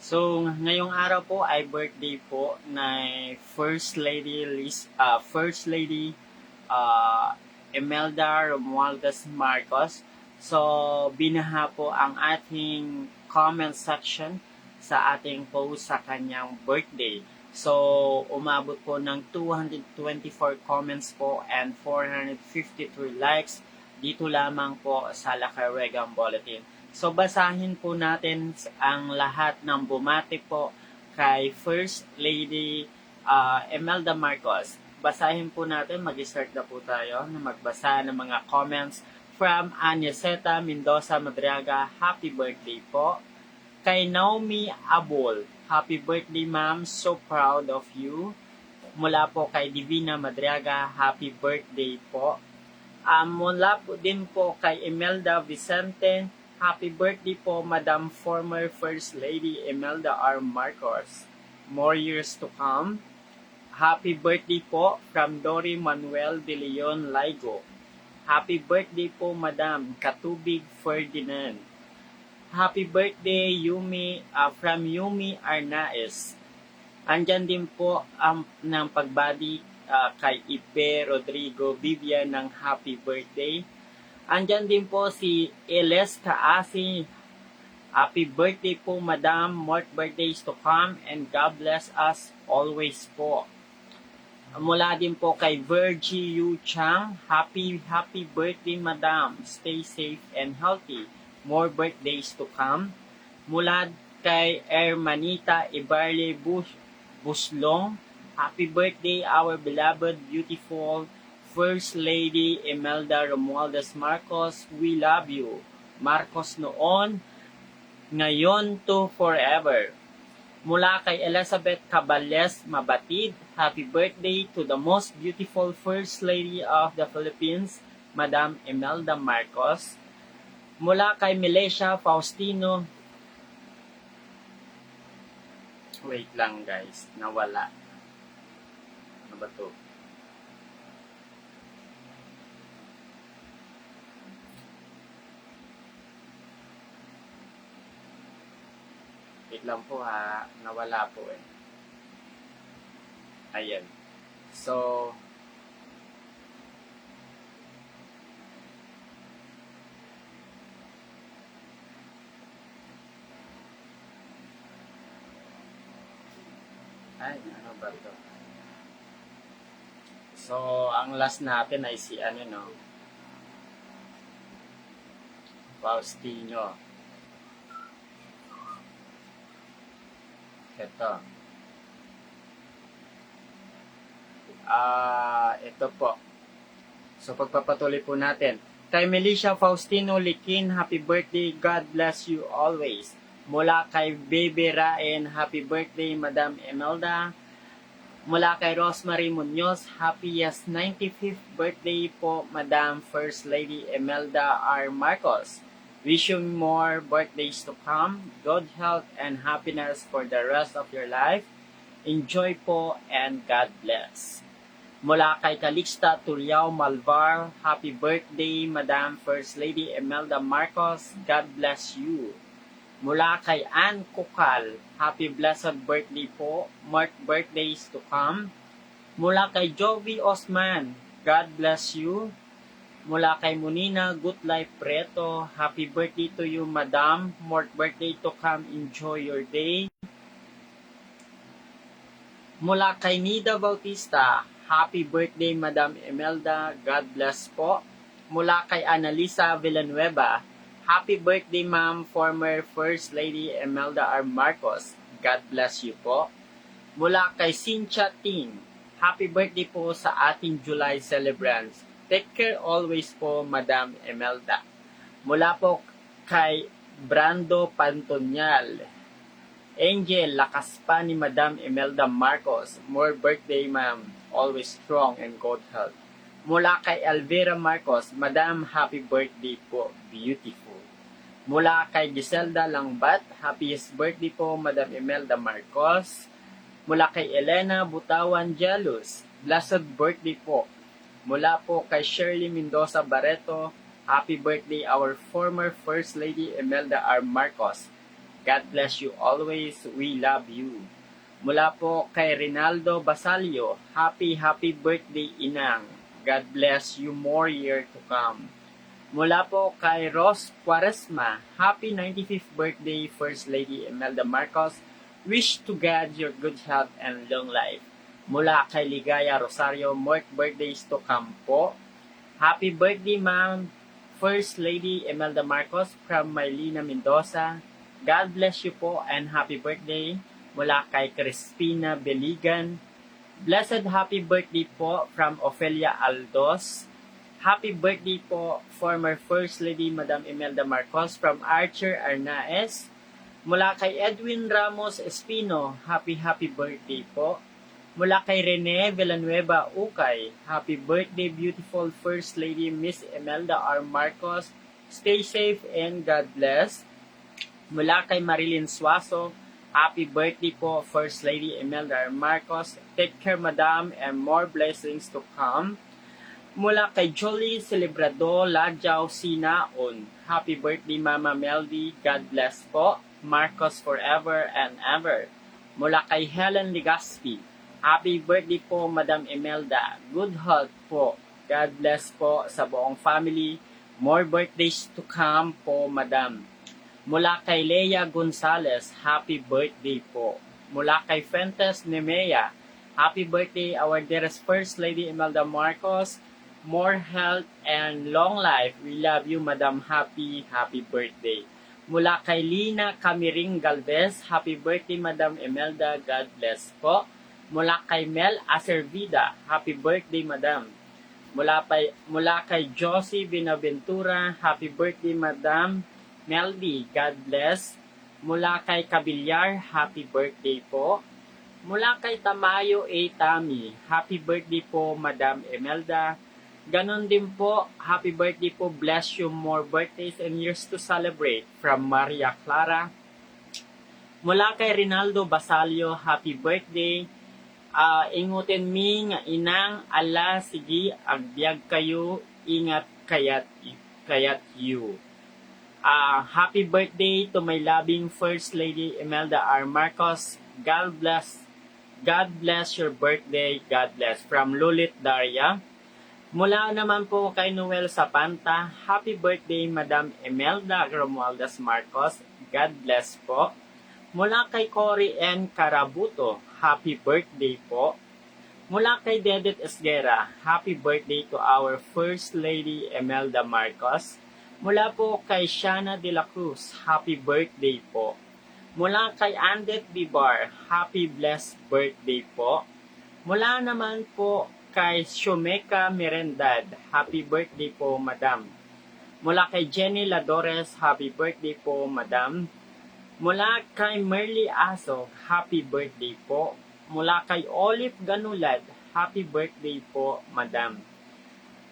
So, ngayong araw po ay birthday po na First Lady Liz, ah, First Lady ah, Imelda Romualdez Marcos. So, binaha po ang ating comment section sa ating post sa kanyang birthday. So, umabot po ng 224 comments po and 453 likes dito lamang po sa Lakaregan Bulletin. So, basahin po natin ang lahat ng bumati po kay First Lady uh, Imelda Marcos. Basahin po natin, mag-start na po tayo na magbasa ng mga comments from Aniseta Mendoza Madriaga. Happy birthday po. Kay Naomi Abol, happy birthday ma'am, so proud of you. Mula po kay Divina Madriaga, happy birthday po. Um, mula po din po kay Imelda Vicente, happy birthday po Madam former First Lady Imelda R. Marcos. More years to come. Happy birthday po from Dory Manuel de Leon Laigo. Happy birthday po Madam Katubig Ferdinand. Happy birthday Yumi uh, from Yumi Arnaez. Andyan din po ang ng pagbati uh, kay Ipe Rodrigo Vivian ng happy birthday. Andyan din po si Eles Kaasi. Happy birthday po Madam. More birthdays to come and God bless us always po. Mula din po kay Virgie Yu Chang. Happy, happy birthday Madam. Stay safe and healthy. More birthdays to come. Mula kay Ermanita Ibarle Buslong. Happy birthday our beloved, beautiful First Lady Imelda Romualdez Marcos. We love you. Marcos noon, ngayon to forever. Mula kay Elizabeth Cabales Mabatid, happy birthday to the most beautiful First Lady of the Philippines, Madam Imelda Marcos. Mula kay Malaysia Faustino, wait lang guys, nawala. Ano ba to? Wait lang po ha, nawala po eh. Ayan. So, ay, ano ba to? So, ang last natin ay si ano no? Faustino. Ito. Ah, ito po. So pagpapatuloy po natin. Kay Melissa Faustino Likin, happy birthday. God bless you always. Mula kay Baby Raen, happy birthday Madam Imelda. Mula kay Rosemary Munoz, happiest 95th birthday po Madam First Lady Imelda R. Marcos. Wish you more birthdays to come, good health and happiness for the rest of your life. Enjoy po and God bless. Mula kay Calixta Tuliao Malvar, happy birthday Madam First Lady Imelda Marcos, God bless you. Mula kay Ann Kukal, happy blessed birthday po, more birthdays to come. Mula kay Jovi Osman, God bless you. Mula kay Munina Good Life Preto, happy birthday to you, Madam. More birthday to come. Enjoy your day. Mula kay Nida Bautista, happy birthday, Madam Imelda. God bless po. Mula kay Analisa Villanueva, happy birthday, Ma'am, former First Lady Imelda R. Marcos. God bless you po. Mula kay Cynthia Ting, happy birthday po sa ating July celebrants. Take care always po, Madam Imelda. Mula po kay Brando Pantonyal. Angel, lakas pa ni Madam Imelda Marcos. More birthday, ma'am. Always strong and good health. Mula kay Elvira Marcos, Madam, happy birthday po. Beautiful. Mula kay Giselda Langbat, happiest birthday po, Madam Imelda Marcos. Mula kay Elena Butawan Jalus, blessed birthday po. Mula po kay Shirley Mendoza Barreto, happy birthday our former First Lady Imelda R. Marcos. God bless you always. We love you. Mula po kay Rinaldo Basalio, Happy, happy birthday, Inang. God bless you more year to come. Mula po kay Ross Quaresma, Happy 95th birthday, First Lady Imelda Marcos. Wish to God your good health and long life. Mula kay Ligaya Rosario, more birthdays to come po. Happy birthday, ma'am. First Lady Imelda Marcos from Mylina Mendoza. God bless you po and happy birthday. Mula kay Crispina Beligan. Blessed happy birthday po from Ofelia Aldos. Happy birthday po former First Lady Madam Imelda Marcos from Archer Arnaez. Mula kay Edwin Ramos Espino, happy happy birthday po. Mula kay Rene Villanueva Ukay, happy birthday beautiful First Lady Miss Imelda R. Marcos. Stay safe and God bless. Mula kay Marilyn Suaso, happy birthday po First Lady Imelda R. Marcos. Take care madam and more blessings to come. Mula kay Jolie Celebrado Ladjaw Sinaon. Happy birthday Mama Meldy. God bless po. Marcos forever and ever. Mula kay Helen Ligaspi. Happy birthday po Madam Imelda. Good health po. God bless po sa buong family. More birthdays to come po Madam. Mula kay Leia Gonzalez, happy birthday po. Mula kay Fentes Nemea, happy birthday our dearest First Lady Imelda Marcos. More health and long life. We love you, Madam. Happy, happy birthday. Mula kay Lina Camiring Galvez, happy birthday, Madam Imelda. God bless po. Mula kay Mel Acervida, happy birthday, Madam. Mula, pa, mula kay Josie Binaventura, happy birthday, Madam. Meldy, God bless. Mula kay Kabilyar, happy birthday po. Mula kay Tamayo A. Tami, happy birthday po, Madam Imelda. Ganon din po, happy birthday po, bless you more birthdays and years to celebrate from Maria Clara. Mula kay Rinaldo Basalio, happy birthday. Ah, ingutin mi nga inang ala sige agbyag kayo ingat kayat kayat you. Ah, happy birthday to my loving First Lady Imelda R. Marcos. God bless God bless your birthday. God bless. From Lulit Daria. Mula naman po kay Noel Sapanta, Happy birthday Madam Imelda Romualdez Marcos. God bless po. Mula kay Cory N. Carabuto, Happy birthday po. Mula kay Dedet Esguera, Happy birthday to our First Lady Imelda Marcos. Mula po kay Shana De La Cruz, Happy birthday po. Mula kay Andet Bibar, Happy blessed birthday po. Mula naman po kay Shumeka Merendad, Happy birthday po, Madam. Mula kay Jenny Ladores, Happy birthday po, Madam. Mula kay Merly Aso, Happy birthday po. Mula kay Olive Ganulad, Happy birthday po, Madam.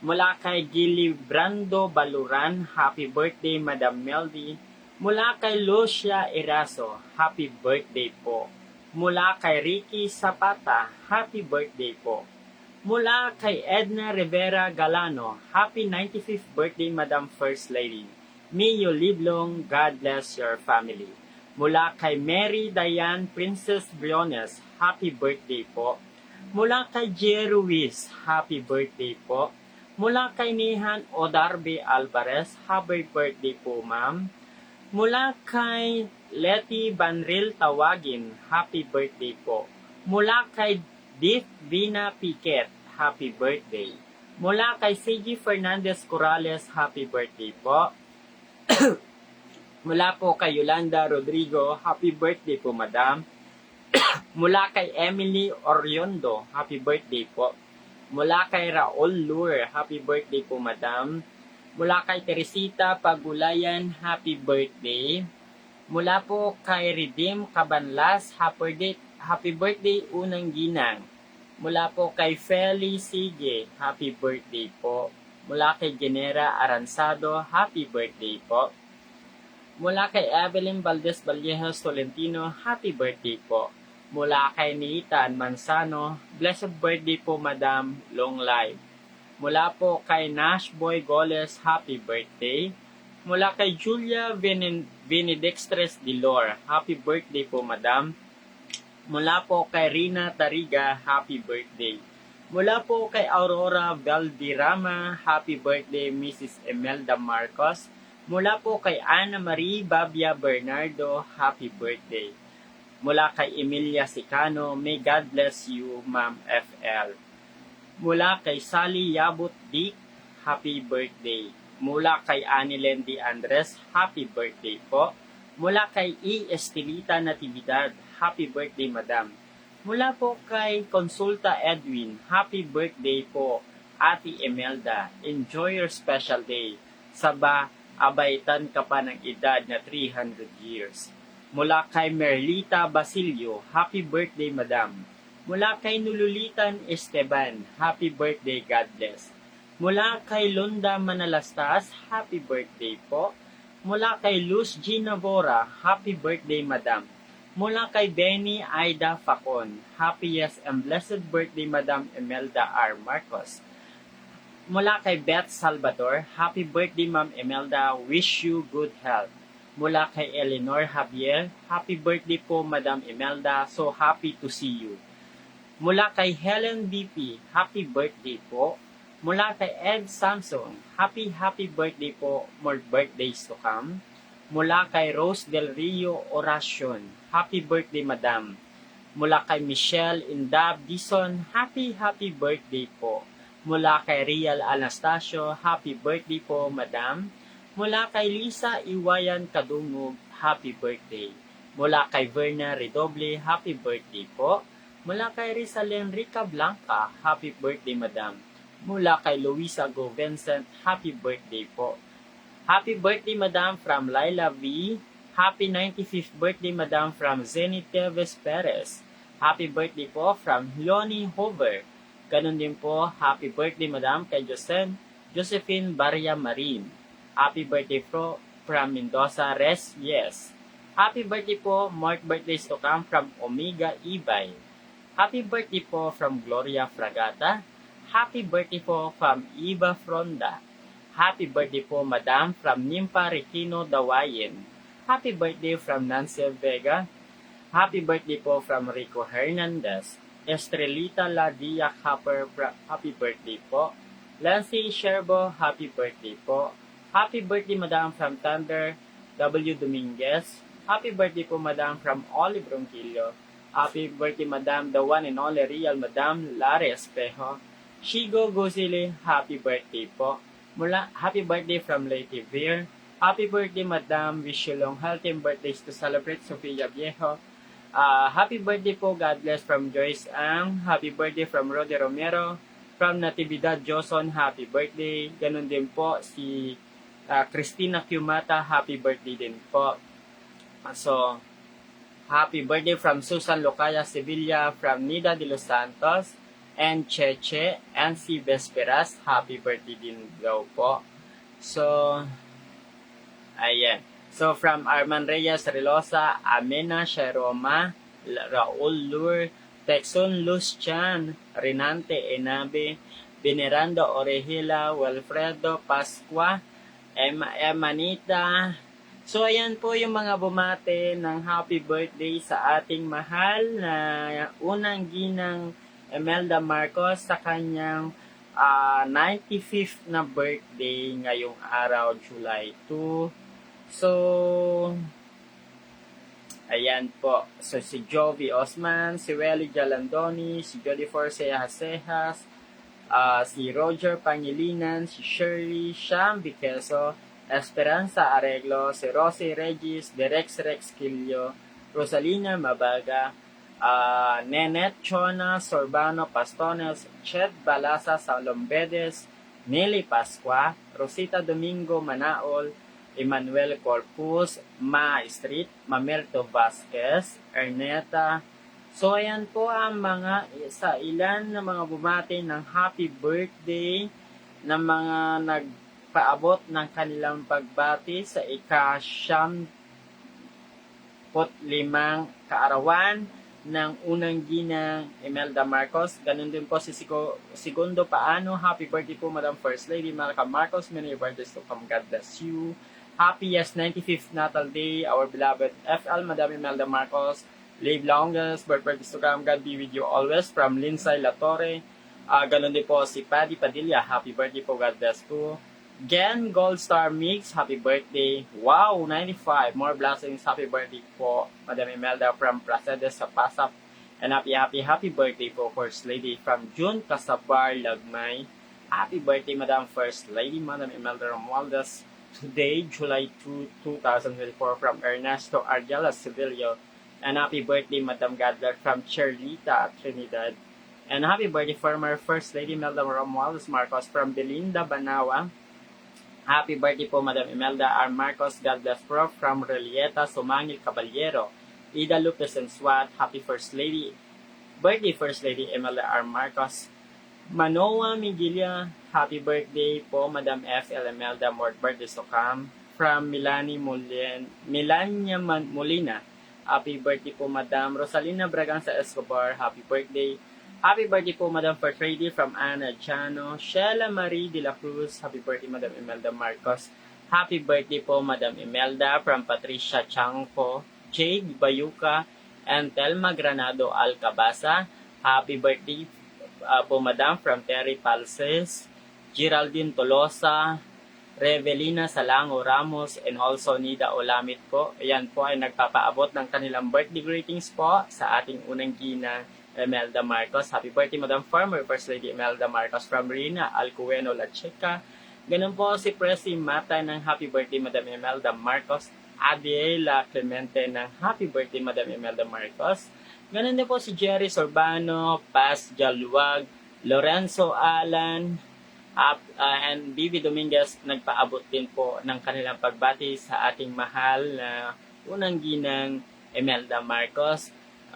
Mula kay Gili Brando Baluran, Happy birthday, Madam Meldy. Mula kay Lucia Eraso, Happy birthday po. Mula kay Ricky Zapata, Happy birthday po. Mula kay Edna Rivera Galano, Happy 95th birthday, Madam First Lady. May you live long, God bless your family. Mula kay Mary Diane Princess Briones, Happy birthday po. Mula kay Ruiz, Happy birthday po. Mula kay Nihan Odarbe Alvarez, Happy birthday po ma'am. Mula kay Letty Banril Tawagin, Happy birthday po. Mula kay Div Vina Piquet, Happy birthday. Mula kay CG Fernandez Corrales, Happy birthday po. Mula po kay Yolanda Rodrigo, Happy birthday po madam. Mula kay Emily Oriondo, Happy birthday po. Mula kay Raul Lure, Happy birthday po madam. Mula kay Teresita Pagulayan, Happy birthday. Mula po kay Redeem Cabanlas, Happy birthday, happy birthday unang ginang. Mula po kay Feli Sige, Happy birthday po. Mula kay Genera Aransado, Happy birthday po. Mula kay Evelyn Valdez Vallejo Tolentino, Happy birthday po. Mula kay Nitan Mansano, Blessed birthday po Madam, long life. Mula po kay Nash Boy Goles, Happy birthday. Mula kay Julia Venen- Vinnie Dextres Dilor. Happy birthday po, madam. Mula po kay Rina Tariga, happy birthday. Mula po kay Aurora Valdirama, happy birthday Mrs. Emelda Marcos. Mula po kay Ana Marie Babia Bernardo, happy birthday. Mula kay Emilia Sicano, may God bless you, Ma'am FL. Mula kay Sally Yabut Dick, happy birthday. Mula kay Anilen D. Andres, happy birthday po. Mula kay E. Estelita Natividad, happy birthday madam. Mula po kay Consulta Edwin, happy birthday po. Ate Emelda, enjoy your special day. Saba, abaitan ka pa ng edad na 300 years. Mula kay Merlita Basilio, happy birthday madam. Mula kay Nululitan Esteban, happy birthday, God bless. Mula kay Lunda Manalastas, happy birthday po. Mula kay Luz Gina Bora, happy birthday madam. Mula kay Benny Aida Facon, happiest and blessed birthday Madam Emelda R. Marcos. Mula kay Beth Salvador, happy birthday Ma'am Emelda, wish you good health. Mula kay Eleanor Javier, happy birthday po Madam Emelda, so happy to see you. Mula kay Helen BP, happy birthday po. Mula kay Ed Samson, happy happy birthday po, more birthdays to come. Mula kay Rose Del Rio Oracion, happy birthday madam. Mula kay Michelle Indab Dison, happy happy birthday po. Mula kay Rial Anastasio, happy birthday po madam. Mula kay Lisa Iwayan Kadungog, happy birthday. Mula kay Verna Redoble, happy birthday po. Mula kay Rizalen Rica Blanca, happy birthday madam. Mula kay Luisa Go Vincent, happy birthday po. Happy birthday madam from Laila V. Happy 95th birthday madam from Zenith Teves Perez. Happy birthday po from Leonie Hover. Ganon din po, happy birthday madam kay Josen, Josephine Barria Marin. Happy birthday po from Mendoza Res Yes. Happy birthday po, more birthdays to come from Omega Ibay. Happy birthday po from Gloria Fragata. Happy birthday po from Eva Fronda. Happy birthday po, Madam, from Nimpa Requino Dawayin. Happy birthday from Nancy Vega. Happy birthday po from Rico Hernandez. Estrelita Ladia Hopper, happy birthday po. Lancy Sherbo, happy birthday po. Happy birthday, Madam, from Thunder W. Dominguez. Happy birthday po, Madam, from Olive Ronquillo. Happy birthday, Madam, the one and only real Madam Lare Espejo. Shigo Guzili, happy birthday po. Mula, happy birthday from Lady Veer. Happy birthday, Madam. Wish you long healthy birthdays to celebrate Sofia Viejo. Ah, happy birthday po, God bless from Joyce Ang. Happy birthday from Rode Romero. From Natividad Joson, happy birthday. Ganon din po si ah, Christina Cumata, happy birthday din po. So, happy birthday from Susan Locaya Sevilla, from Nida de Los Santos, and Cheche, and si Vesperas, happy birthday din daw po. So, ayan. So, from Arman Reyes Relosa, Amena Sheroma, Raul Lur, Texon Lucian, Renante Enabe, Venerando Orejila, Wilfredo Pascua, Emma Emanita. So, ayan po yung mga bumate ng happy birthday sa ating mahal na unang ginang Emelda Marcos sa kanyang ah, 95th na birthday ngayong araw, July 2. So, ayan po. So, si Jovi Osman, si Welly Jalandoni, si Jody Forcea Sejas, ah, si Roger Pangilinan, si Shirley Sham Viqueso, Esperanza Areglo, si Rosie Regis, Derex Rex Quillo, Rosalina Mabaga, ah, Nenet Chona, Sorbano Pastones, Chet Balasa Salombedes, Nelly Pasqua, Rosita Domingo Manaol, Emmanuel Corpus, Ma Street, Mamerto Vasquez, Erneta. So, ayan po ang mga sa ilan na mga bumati ng happy birthday ng mga nagpaabot ng kanilang pagbati sa ika-siyam pot limang kaarawan ng unang ginang Imelda Marcos. Ganun din po si Sigo, Segundo Paano. Happy birthday po, Madam First Lady Malcolm Marcos. Many birthdays to come. God bless you. Happiest 95th Natal Day, our beloved FL Madam Imelda Marcos. Live longest, birth birth to come, God be with you always. From Linsay Latore. Ah, ganun din po si Paddy Padilla. Happy birthday po, God bless po. Gen Gold Star Mix, happy birthday. Wow, 95. More blessings, happy birthday po. Madam Imelda from Prasedes sa Pasap. And happy, happy, happy birthday po, First Lady from June Casabar, Lagmay. Happy birthday, Madam First Lady, Madam Imelda Romualdez. Today, July 2, 2024, from Ernesto Argela Sevillo. And happy birthday, Madam Gadler from Cherlita, Trinidad. And happy birthday, former First Lady Imelda Romualdez Marcos from Belinda, Banawa. Happy birthday po, Madam Imelda R. Marcos. God bless Prof. From Relieta, Sumangil, Caballero. Ida Lopez and Swat. Happy First Lady. Birthday First Lady Imelda R. Marcos. Manoa Miguelia. Happy birthday po, Madam F. More birthdays to come. From Milani Mulin, Milania Molina. Happy birthday po, Madam Rosalina Braganza Escobar. Happy birthday. Happy birthday po, Madam First Lady from Ana Chano. Sheila Marie de la Cruz. Happy birthday, Madam Imelda Marcos. Happy birthday po, Madam Imelda from Patricia Changpo. Jade Bayuka. And Telma Granado Alcabasa. Happy birthday uh, po, Madam from Terry Palses. Geraldine Tolosa. Revelina Salango Ramos and also Nida Olamit po. Ayan po ay nagpapaabot ng kanilang birthday greetings po sa ating unang gina Imelda Marcos. Happy birthday, Madam Farmer, First Lady Imelda Marcos from Rina, Alcueno, La Chica. Ganun po si Presi Mata ng Happy Birthday, Madam Imelda Marcos. Adiela Clemente ng Happy Birthday, Madam Imelda Marcos. Ganun din po si Jerry Sorbano, Paz Jaluag, Lorenzo Alan, up, uh, and Bibi Dominguez nagpaabot din po ng kanilang pagbati sa ating mahal na unang ginang Imelda Marcos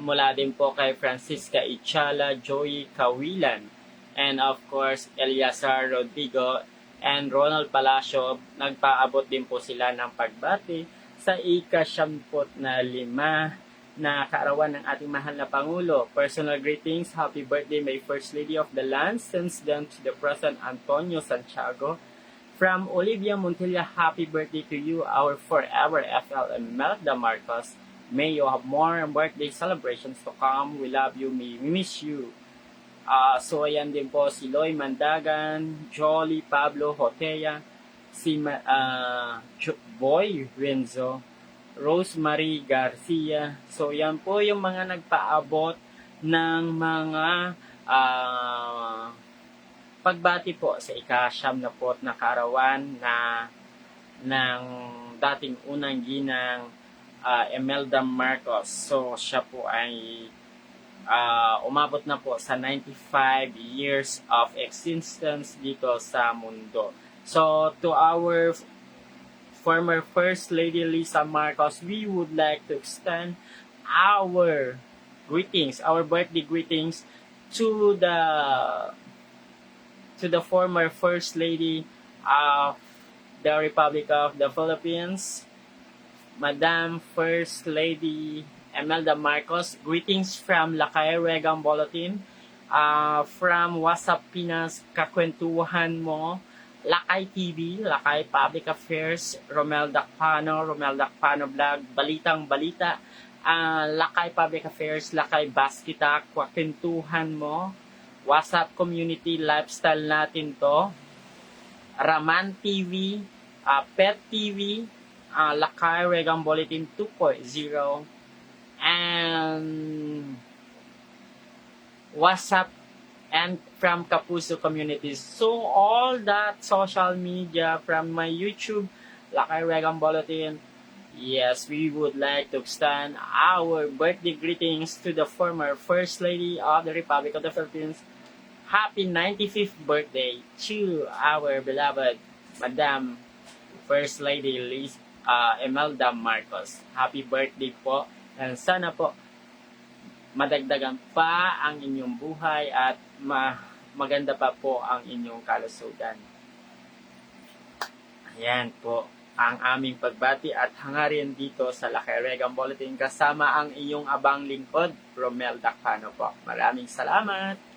mula din po kay Francisca Ichala, Joey Kawilan, and of course, Eliazar Rodrigo and Ronald Palacio. Nagpaabot din po sila ng pagbati sa ika-syamput na lima na kaarawan ng ating mahal na Pangulo. Personal greetings, happy birthday my First Lady of the Land, since then to the President Antonio Santiago. From Olivia Montilla, happy birthday to you, our forever FL and Melda Marcos. May you have more birthday celebrations to come. We love you. We miss you. Ah, so, ayan din po si Loy Mandagan, Jolly, Pablo, Hotea, si Jo- Boy Renzo, Rosemary Garcia. So, yan po yung mga nagpaabot ng mga ah, pagbati po sa ikasyam na po na karawan na ng dating unang ginang ah, Imelda Marcos. So, siya po ay ah, umabot na po sa 95 years of existence dito sa mundo. So, to our former First Lady Lisa Marcos, we would like to extend our greetings, our birthday greetings to the to the former First Lady of the Republic of the Philippines, Madam First Lady Imelda Marcos. Greetings from Lakay Regang Bulletin. Uh, from WhatsApp Pinas, kakwentuhan mo. Lakay TV, Lakay Public Affairs, Romel Dakpano, Romel Dakpano Vlog, Balitang Balita, ah, Lakay Public Affairs, Lakay Baskita, kakwentuhan mo. WhatsApp Community Lifestyle natin to. Raman TV, ah, Pet TV, uh, Lakay Regang Bulletin 2.0, and WhatsApp and from Kapuso communities. So all that social media from my YouTube, Lakay Regang Bulletin, yes, we would like to extend our birthday greetings to the former First Lady of the Republic of the Philippines. Happy 95th birthday to our beloved Madam First Lady Liz uh, Imelda Marcos. Happy birthday po. And sana po madagdagan pa ang inyong buhay at ma maganda pa po ang inyong kalusugan. Ayan po ang aming pagbati at hangarin dito sa Lakay Regan Bulletin kasama ang iyong abang lingkod, Romel Dacano po. Maraming salamat!